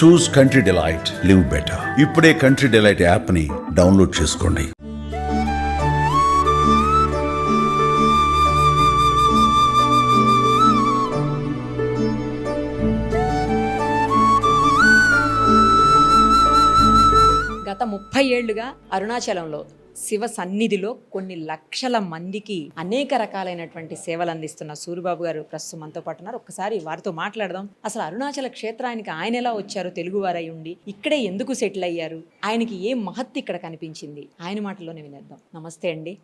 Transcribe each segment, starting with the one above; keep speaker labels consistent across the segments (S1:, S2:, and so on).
S1: Choose Country Delight live better ఇప్పుడే country delight యాప్ని download చేసుకోండి.
S2: గత ముప్పై ఏళ్ళుగా అరుణాచలంలో శివ సన్నిధిలో కొన్ని లక్షల మందికి అనేక రకాలైనటువంటి సేవలు అందిస్తున్న సూరిబాబు గారు ప్రస్తుతం మనతో పాటు ఉన్నారు. ఒక్కసారి వారితో మాట్లాడదాం. అసలు అరుణాచల క్షేత్రానికి ఆయన ఎలా వచ్చారు? తెలుగువారై ఉండి ఇక్కడే ఎందుకు సెటిల్ అయ్యారు? ఆయనకి ఏ మహత్తి ఇక్కడ కనిపించింది? ఆయన మాటల్లోనే వినేద్దాం. నమస్తే అండి.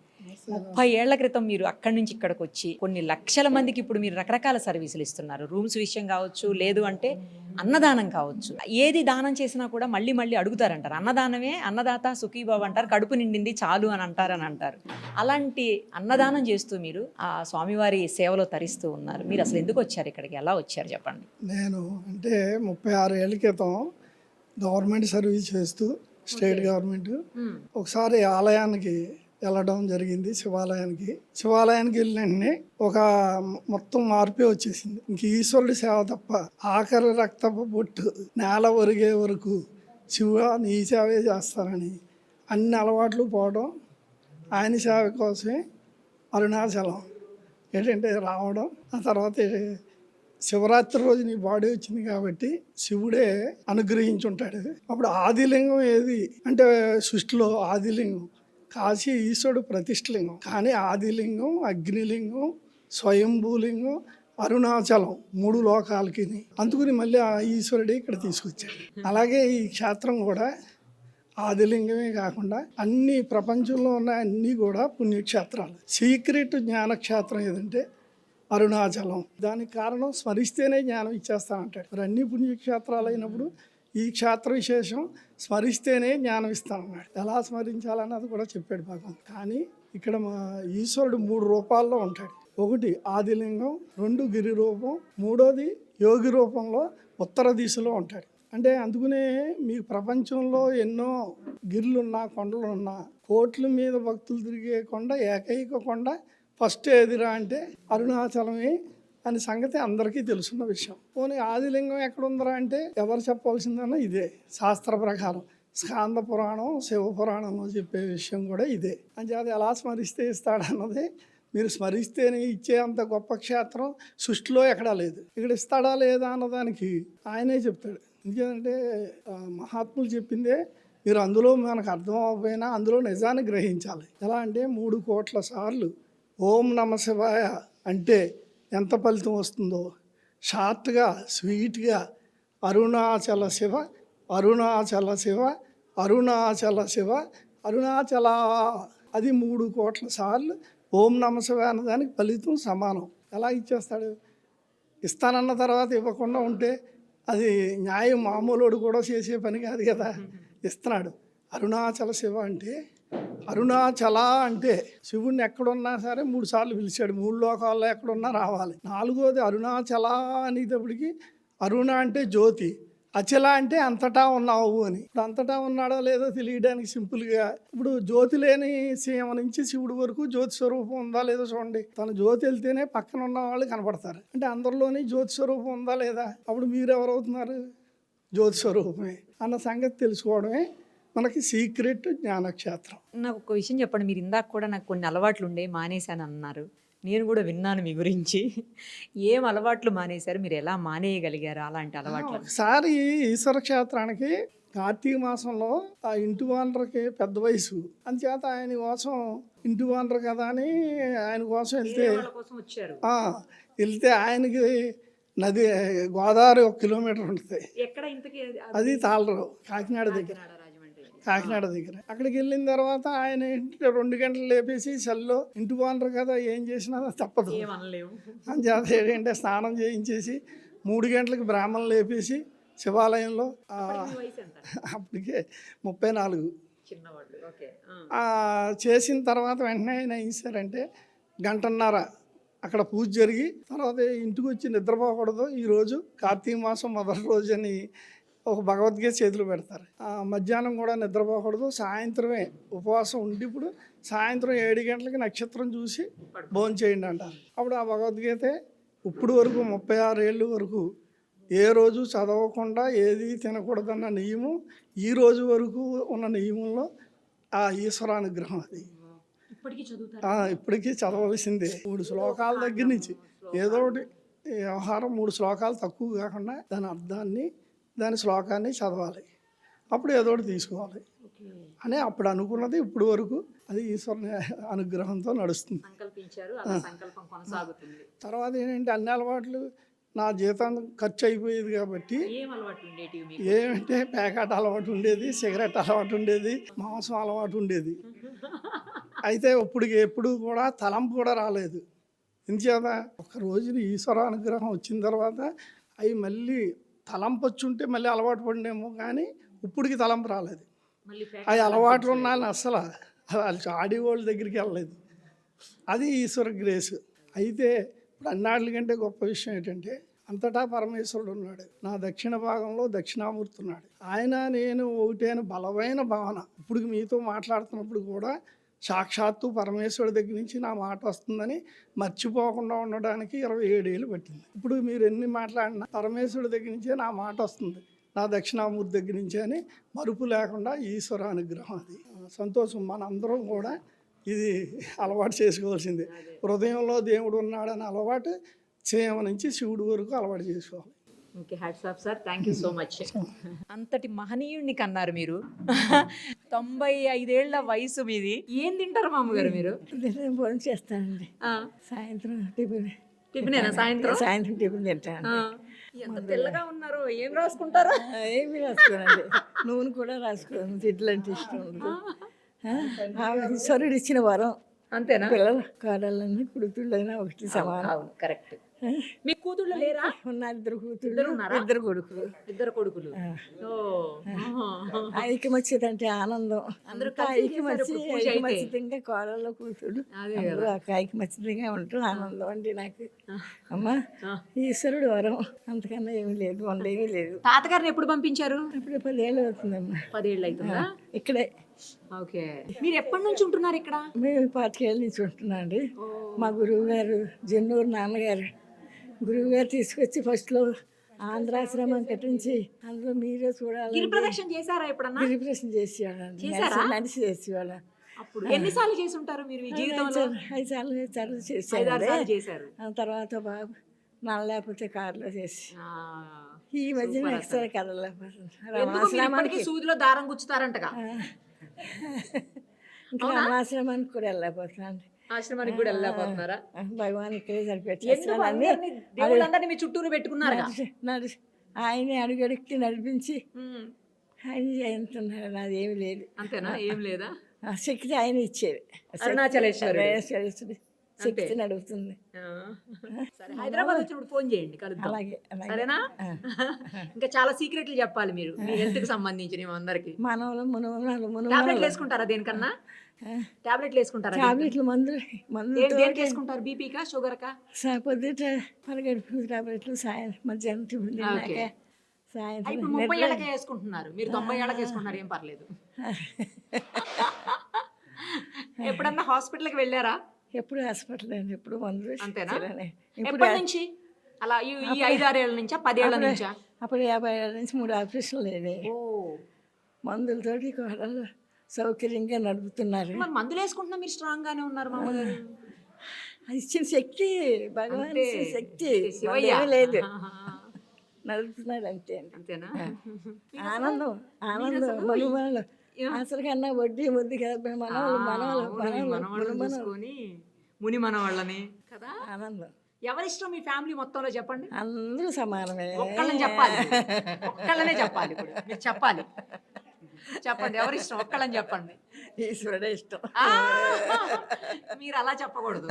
S2: ముప్పై ఏళ్ళ క్రితం మీరు అక్కడి నుంచి ఇక్కడికి వచ్చి కొన్ని లక్షల మందికి ఇప్పుడు మీరు రకరకాల సర్వీసులు ఇస్తున్నారు. రూమ్స్ విషయం కావచ్చు లేదు అంటే అన్నదానం కావచ్చు. ఏది దానం చేసినా కూడా మళ్ళీ మళ్ళీ అడుగుతారంటారు. అన్నదానమే అన్నదాత సుఖీబాబు అంటారు కడుపు నిండింది చాలు అని అంటారని అంటారు. అలాంటి అన్నదానం చేస్తూ మీరు ఆ స్వామివారి సేవలో తరిస్తూ ఉన్నారు. మీరు అసలు ఎందుకు వచ్చారు ఇక్కడికి? ఎలా వచ్చారు చెప్పండి?
S3: నేను అంటే ముప్పై ఆరు ఏళ్ళ క్రితం గవర్నమెంట్ సర్వీస్ చేస్తూ స్టేట్ గవర్నమెంట్ ఒకసారి ఆలయానికి వెళ్ళడం జరిగింది శివాలయానికి. శివాలయానికి వెళ్ళిన వెంటనే ఒక మొత్తం మార్పే వచ్చేసింది. ఇంక ఈశ్వరుడి సేవ తప్ప ఆఖరి రక్తపు బొట్టు నేల ఒరిగే వరకు శివ నీ సేవే చేస్తారని అన్ని అలవాట్లు పోవడం ఆయన సేవ కోసమే అరుణాచలం. ఏంటంటే రావడం ఆ తర్వాత శివరాత్రి రోజు నీ బాడీ వచ్చింది కాబట్టి శివుడే అనుగ్రహించుంటాడు. అప్పుడు ఆదిలింగం ఏది? అంటే సృష్టిలో ఆదిలింగం. కాశీ ఈశ్వరుడు ప్రతిష్ఠలింగం. కానీ ఆదిలింగం అగ్నిలింగం స్వయంభూలింగం అరుణాచలం మూడు లోకాలకి అందుకుని మళ్ళీ ఆ ఈశ్వరుడే ఇక్కడ తీసుకొచ్చాడు. అలాగే ఈ క్షేత్రం కూడా ఆదిలింగమే కాకుండా అన్ని ప్రపంచంలో ఉన్న అన్ని కూడా పుణ్యక్షేత్రాలు. సీక్రెట్ జ్ఞానక్షేత్రం ఏదంటే అరుణాచలం. దానికి కారణం స్మరిస్తేనే జ్ఞానం ఇచ్చేస్తానంటాడు. మరి అన్ని పుణ్యక్షేత్రాలు అయినప్పుడు ఈ క్షేత్ర విశేషం స్మరిస్తేనే జ్ఞానం ఇస్తానన్నాడు ఎలా స్మరించాలన్నది కూడా చెప్పాడు భగవంతుడు కానీ ఇక్కడ మా ఈశ్వరుడు మూడు రూపాల్లో ఉంటాడు. ఒకటి ఆదిలింగం రెండు గిరి రూపం మూడోది యోగి రూపంలో ఉత్తర దిశలో ఉంటాడు. అంటే అందుకనే మీకు ప్రపంచంలో ఎన్నో గిర్లున్నా కొండలు ఉన్నా కోట్ల మీద భక్తులు తిరిగే కొండ ఏకైక కొండ ఫస్ట్ ఏదిరా అంటే అరుణాచలమే అనే సంగతి అందరికీ తెలుసున్న విషయం. పోనీ ఆదిలింగం ఎక్కడుందరా అంటే ఎవరు చెప్పవలసిందన్నా ఇదే. శాస్త్ర ప్రకారం స్కాంద పురాణం శివపురాణంలో చెప్పే విషయం కూడా ఇదే. అంచేది ఎలా స్మరిస్తే ఇస్తాడన్నది మీరు స్మరిస్తేనే ఇచ్చే అంత గొప్ప క్షేత్రం సృష్టిలో ఎక్కడా లేదు. ఇక్కడ ఇస్తాడా లేదా అన్నదానికి ఆయనే చెప్తాడు. ఎందుకంటే మహాత్ములు చెప్పిందే మీరు అందులో మనకు అర్థం అవ్వకపోయినా అందులో నిజాన్ని గ్రహించాలి. ఎలా అంటే మూడు కోట్ల సార్లు ఓం నమ శివాయ అంటే ఎంత ఫలితం వస్తుందో. షార్ట్గా స్వీట్గా అరుణాచల శివ అరుణాచల శివ అరుణాచల శివ అరుణాచల. అది మూడు కోట్ల సార్లు ఓం నమ శివ అన్నదానికి ఫలితం సమానం. ఎలా ఇచ్చేస్తాడు? ఇస్తానన్న తర్వాత ఇవ్వకుండా ఉంటే అది న్యాయం మామూలుడు కూడా చేసే పని కాదు కదా. ఇస్తున్నాడు. అరుణాచల శివ అంటే అరుణాచల అంటే శివుణ్ణి ఎక్కడున్నా సరే మూడు సార్లు పిలిచాడు. మూడు లోకాల్లో ఎక్కడున్నా రావాలి. నాలుగోది అరుణాచల అనేటప్పటికి అరుణ అంటే జ్యోతి అచల అంటే అంతటా ఉన్నావు అని. ఇప్పుడు అంతటా ఉన్నాడో లేదో తెలియడానికి సింపుల్గా ఇప్పుడు జ్యోతి లేని సీమ నుంచి శివుడి వరకు జ్యోతి స్వరూపం ఉందా లేదో చూడండి. తన జ్యోతి వెళ్తేనే పక్కన ఉన్న వాళ్ళు కనపడతారు. అంటే అందరిలోని జ్యోతి స్వరూపం ఉందా లేదా? అప్పుడు మీరు ఎవరవుతున్నారు జ్యోతి స్వరూపమే అన్న సంగతి తెలుసుకోవడమే మనకి సీక్రెట్ జ్ఞానక్షేత్రం.
S2: నాకు ఒక విషయం చెప్పండి. మీరు ఇందాక కూడా నాకు కొన్ని అలవాట్లు ఉండే మానేశాను అన్నారు. నేను కూడా విన్నాను మీ గురించి. ఏం అలవాట్లు మానేశారు? మీరు ఎలా మానేయగలిగారు అలాంటి అలవాట్లు?
S3: ఒకసారి ఈశ్వర క్షేత్రానికి కార్తీక మాసంలో ఆ ఇంటి వానరకి పెద్ద వయసు. అంచేత ఆయన కోసం ఇంటి వానరు కదా అని ఆయన కోసం వెళ్తే వెళ్తే ఆయనకి నది గోదావరి ఒక కిలోమీటర్ ఉంటుంది. అది? తాళరావు కాకినాడ దగ్గర. కాకినాడ దగ్గర. అక్కడికి వెళ్ళిన తర్వాత ఆయన ఏంటంటే రెండు గంటలు లేపేసి సెల్లో ఇంటి వానరు కదా ఏం చేసినా తప్పదు. అంచేత ఏంటంటే స్నానం చేయించేసి మూడు గంటలకు బ్రాహ్మణులు లేపేసి శివాలయంలో అప్పటికే ముప్పై నాలుగు. చేసిన తర్వాత వెంటనే ఆయన ఏం చేశారంటే గంటన్నర అక్కడ పూజ జరిగి తర్వాత ఇంటికి వచ్చి నిద్రపోకూడదు. ఈరోజు కార్తీక మాసం మొదటి రోజు అని ఒక భగవద్గీత చేతులు పెడతారు. మధ్యాహ్నం కూడా నిద్రపోకూడదు. సాయంత్రమే ఉపవాసం ఉండి ఇప్పుడు సాయంత్రం ఏడు గంటలకి నక్షత్రం చూసి భోజనం చేయండి అంటారు. అప్పుడు ఆ భగవద్గీత ఇప్పుడు వరకు ముప్పై ఆరు ఏళ్ళు వరకు ఏ రోజు చదవకుండా ఏది తినకూడదన్న నియమం ఈ రోజు వరకు ఉన్న నియమంలో ఆ ఈశ్వరానుగ్రహం అది.
S2: ఇప్పటికీ
S3: చదవలసిందే. మూడు శ్లోకాల దగ్గర నుంచి ఏదో ఒకటి వ్యవహారం మూడు శ్లోకాలు తక్కువ కాకుండా దాని అర్థాన్ని దాని శ్లోకాన్ని చదవాలి. అప్పుడు ఏదో ఒకటి తీసుకోవాలి. అని అప్పుడు అనుకున్నది ఇప్పుడు వరకు అది ఈశ్వరుని అనుగ్రహంతో నడుస్తుంది. తర్వాత ఏంటంటే అన్ని అలవాట్లు నా జీతం ఖర్చు అయిపోయేది కాబట్టి ఏమంటే ప్యాకెట్ అలవాటు ఉండేది సిగరెట్ అలవాటు ఉండేది మాంసం అలవాటు ఉండేది. అయితే ఇప్పుడు ఎప్పుడు కూడా తలంపు కూడా రాలేదు. ఎందుచేత ఒక రోజున ఈశ్వర అనుగ్రహం వచ్చిన తర్వాత అవి మళ్ళీ తలంపు వచ్చి ఉంటే మళ్ళీ అలవాటు పడినేమో కానీ ఇప్పటికి తలంపు రాలేదు. అవి అలవాట్లు ఉన్నాను అసలు వాళ్ళు ఆడేవాళ్ళ దగ్గరికి వెళ్ళలేదు. అది ఈశ్వర గ్రేస్. అయితే ఇప్పుడు అన్నాళ్ళ కంటే గొప్ప విషయం ఏంటంటే అంతటా పరమేశ్వరుడు ఉన్నాడు. నా దక్షిణ భాగంలో దక్షిణామూర్తి ఉన్నాడు. ఆయన నేను ఒకటే అని బలమైన భావన. ఇప్పుడు మీతో మాట్లాడుతున్నప్పుడు కూడా సాక్షాత్తు పరమేశ్వరుడి దగ్గర నుంచి నా మాట వస్తుందని మర్చిపోకుండా ఉండడానికి ఇరవై ఏడేళ్ళు పట్టింది. ఇప్పుడు మీరు ఎన్ని మాట్లాడినా పరమేశ్వరుడి దగ్గర నుంచే నా మాట వస్తుంది. నా దక్షిణామూర్తి దగ్గర నుంచే అని మరుపు లేకుండా ఈశ్వర అనుగ్రహం అది. సంతోషం మనందరం కూడా ఇది అలవాటు చేసుకోవాల్సిందే. హృదయంలో దేవుడు ఉన్నాడని అలవాటు చేమ నుంచి శివుడు వరకు అలవాటు చేసుకోవాలి.
S2: Okay hats off sir thank you so much అంతటి మహనీయుణ్ణి కన్నారు మీరు. తొంభై ఐదేళ్ళ వయసు మీది. ఏం తింటారు మామగారు మీరు?
S4: నేను భోజనం చేస్తానండి.
S2: ఆ,
S4: సాయంత్రం టిఫిన్.
S2: టిఫినేనా సాయంత్రం?
S4: సాయంత్రం టిఫిన్ తింటాను
S2: ఆ, ఎంత తెల్లగా ఉన్నారు? ఏం రాసుకుంటారా?
S4: ఏమి రాసుకోనండి. నూనె కూడా రాసుకోను. తిట్లు అంటే ఇష్టం ఉండదు. ఈశ్వరుడు ఇచ్చిన వరం.
S2: అంతేనా?
S4: పిల్లలు కాడాలన్నీ కుడుతుళ్ళైనా ఒకటి సమానం.
S2: అవును కరెక్ట్ మీ కూతుళ్ళు లేరా?
S4: ఉన్న ఇద్దరు కూతుళ్ళు.
S2: ఇద్దరు ఉన్నారా?
S4: ఇద్దరు కొడుకులు.
S2: ఇద్దరు కొడుకులు. ఓ. ఆహా.
S4: ఐక్యమచ్చేదంటే ఆనందం.
S2: అందరూ ఇప్పుడు పూజ అయితే.
S4: ఐక్యమచ్చితంగా కోడల్లో కూతుడు
S2: అదే
S4: అందరూ ఐక్యమచ్చితంగా ఉంటూ ఆనందం అండి నాకు. అమ్మా ఈశ్వరుడు వరం. అంతకన్నా ఏమీ లేదు వందేమీ లేదు.
S2: తాతగారిని ఎప్పుడు పంపించారు?
S4: ఇప్పుడు పదేళ్ళు అవుతుందమ్మా.
S2: పదేళ్ళు అవుతుందా?
S4: ఇక్కడే.
S2: ఓకే. మీరు ఎప్పటి నుంచి ఉంటున్నారు ఇక్కడ?
S4: మేము పాతికేళ్ళ నుంచి ఉంటున్నాం అండి. మా గురువు గారు జన్నూరు నాన్నగారు గురువు గారు తీసుకొచ్చి ఫస్ట్లో ఆంధ్రాశ్రమం కట్టించి అందులో మీరే చూడాలి
S2: గిరి ప్రదక్షిణ చేశారా ఎప్పుడన్నా?
S4: చేసేవాళ్ళండి? నడిచి చేసేవాళ్ళం.
S2: అప్పుడు ఎన్నిసార్లు చేసి ఉంటారు మీరు మీ జీవితంలో?
S4: ఐదు సార్లు సార్లు
S2: చేశారు.
S4: ఆ తర్వాత బాబు నల్ల లేకపోతే కారులో చేసి. ఈ మధ్యన ఎక్స్ట్రా
S2: ఇప్పటికీ సూదిలో దారం గుచ్చుతారంటగా?
S4: ఇంకా రమణాశ్రమానికి కూడా వెళ్ళలేకపోతున్నాను.
S2: ఆశ్రమానికి కూడా వెళ్ళలేకపోతున్నారా?
S4: భగవాన్ ఇక్కడే
S2: మీ చుట్టూరు పెట్టుకున్నారు
S4: ఆయనే అడుగడుక్కి నడిపించి ఆయన చేస్తున్నాడు నాది ఏమి లేదు.
S2: అంతేనా? ఏం లేదా?
S4: శక్తి ఆయన ఇచ్చేది.
S2: అరుణాచలేశ్వరుడు.
S4: శక్తి నడుపుతుంది
S2: హైదరాబాద్ వచ్చినప్పుడు ఫోన్ చేయండి కలుద్దాం.
S4: అలాగే
S2: సరేనా? ఇంకా చాలా సీక్రెట్లు చెప్పాలి మీరు. మీ హెల్త్కి సంబంధించిన అందరికి.
S4: మనవలు మునవలు మునవలు
S2: టాబ్లెట్లు వేసుకుంటారా దేనికన్నా? టాబ్లెట్లు వేసుకుంటారా
S4: టాబ్లెట్లు మందులు మందులు
S2: దేనికి వేసుకుంటారు? బీపీకా షుగర్ కా
S4: సా- పొద్దుట పరగడుపు టాబ్లెట్లు సాయం మధ్యాహ్నం టిఫిన్ తిన్నాక సాయంత్రం
S2: ముప్పై ఏళ్ళకే వేసుకుంటున్నారు. మీరు తొంభై ఏళ్ళకి వేసుకుంటున్నారు ఏం పర్లేదు. ఎప్పుడన్నా హాస్పిటల్కి వెళ్ళారా?
S4: ఎప్పుడు హాస్పిటల్ అండి ఎప్పుడు మందులు
S2: అంతేనా. ఎప్పటి నుంచి? అలా ఈ ఐదారేళ్ళ నుంచా పదేళ్ళ నుంచా?
S4: అప్పుడు యాభై ఏళ్ళ నుంచి మూడు ఆపరేషన్లు
S2: ఓ.
S4: మందులతోటి సౌకర్యంగా నడుపుతున్నారు.
S2: మరి మందులు వేసుకుంటున్నా మీరు స్ట్రాంగ్ గానే ఉన్నారు మామగారు
S4: అది ఇచ్చిన శక్తి భగవాన్. ఇచ్చిన శక్తి.
S2: శివయ్య.
S4: లేదు. నడుపుతున్నాడు అంతే
S2: అంతేనా?
S4: ఆనందం ఆనందం మనుమనలు. అసలు కన్నా వడ్డీ ముద్దు కదా మనవలు
S2: మనవాళ్ళని చూసుకొని ముని మనవాళ్ళని. కదా?
S4: ఆనందం.
S2: ఎవరిష్టం మీ ఫ్యామిలీ మొత్తంలో చెప్పండి?
S4: అందరూ సమానమే.
S2: ఒక్కళ్ళని చెప్పాలి. ఒక్కళ్ళనే చెప్పాలి ఇప్పుడు. మీరు చెప్పాలి. చెప్పండి ఎవరిష్టం ఒక్కళ్ళని చెప్పండి.
S4: ఈశ్వరుడే ఇష్టం!
S2: మీరు అలా చెప్పకూడదు.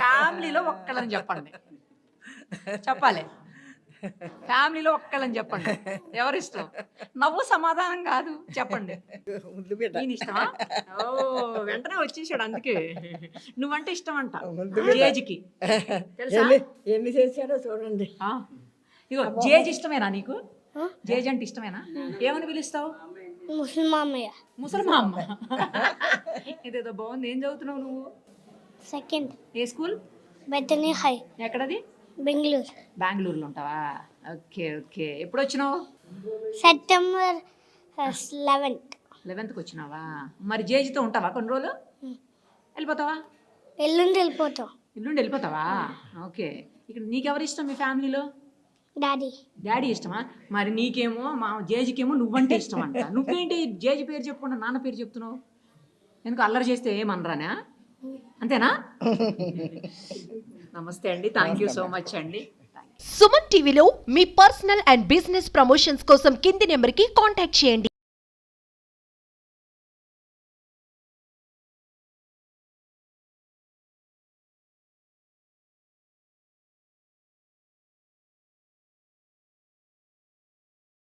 S2: ఫ్యామిలీలో ఒక్కళ్ళని చెప్పండి. చెప్పాలి. ఫ్యామిలీలో ఒక్కళ్ళని చెప్పండి. ఎవరిష్టం నవ్వు సమాధానం కాదు. చెప్పండి.
S4: ముద్దు బిడ్డ.
S2: నేను ఇష్టమా? ఓ వెంటనే వచ్చేసాడు అందుకే. నువ్వంటే ఇష్టం అంట. జేజ్కి. తెలుసా?
S4: ఎన్ని చేశాడో చూడండి.
S2: ఆ. ఇగో జేజ్ ఇష్టమేనా నీకు? జేజ్ అంటే ఇష్టమేనా? ఏమని పిలుస్తావు?
S5: ముసల్మామయ్య.
S2: ముసల్మా అమ్మ ఇదేదో బాగుంది. ఏం చదువుతున్నావు నువ్వు?
S5: సెకండ్.
S2: ఏ స్కూల్?
S5: Bethany high.
S2: ఎక్కడది?
S5: బెంగళూరు.
S2: బెంగళూరులో ఉంటావా? Okay okay. ఎప్పుడు వచ్చినావు
S5: సెప్టెంబర్ లెవెన్త్.
S2: లెవెన్త్కి వచ్చినావా? మరి జేజీతో ఉంటావా కొన్ని రోజులు? వెళ్ళిపోతావా?
S5: ఎల్లుండి వెళ్ళిపోతాం.
S2: ఇల్లుండి వెళ్ళిపోతావా? ఓకే. ఇక్కడ నీకెవరు ఇష్టం మీ ఫ్యామిలీలో?
S5: డాడీ
S2: డాడీ ఇష్టమా? మరి నీకేమో మా జేజీకేమో నువ్వంటే ఇష్టం అంట నువ్వేంటి జేజీ పేరు చెప్పకుండా నాన్న పేరు చెప్తున్నావు? ఎందుకు అల్లరి చేస్తే ఏమనరానా? అంతేనా? నమస్తే అండి. థ్యాంక్ యూ సో మచ్ అండి.
S6: సుమన్ టీవీలో మీ పర్సనల్ అండ్ బిజినెస్ ప్రమోషన్స్ కోసం కింది నెంబర్కి కాంటాక్ట్ చేయండి.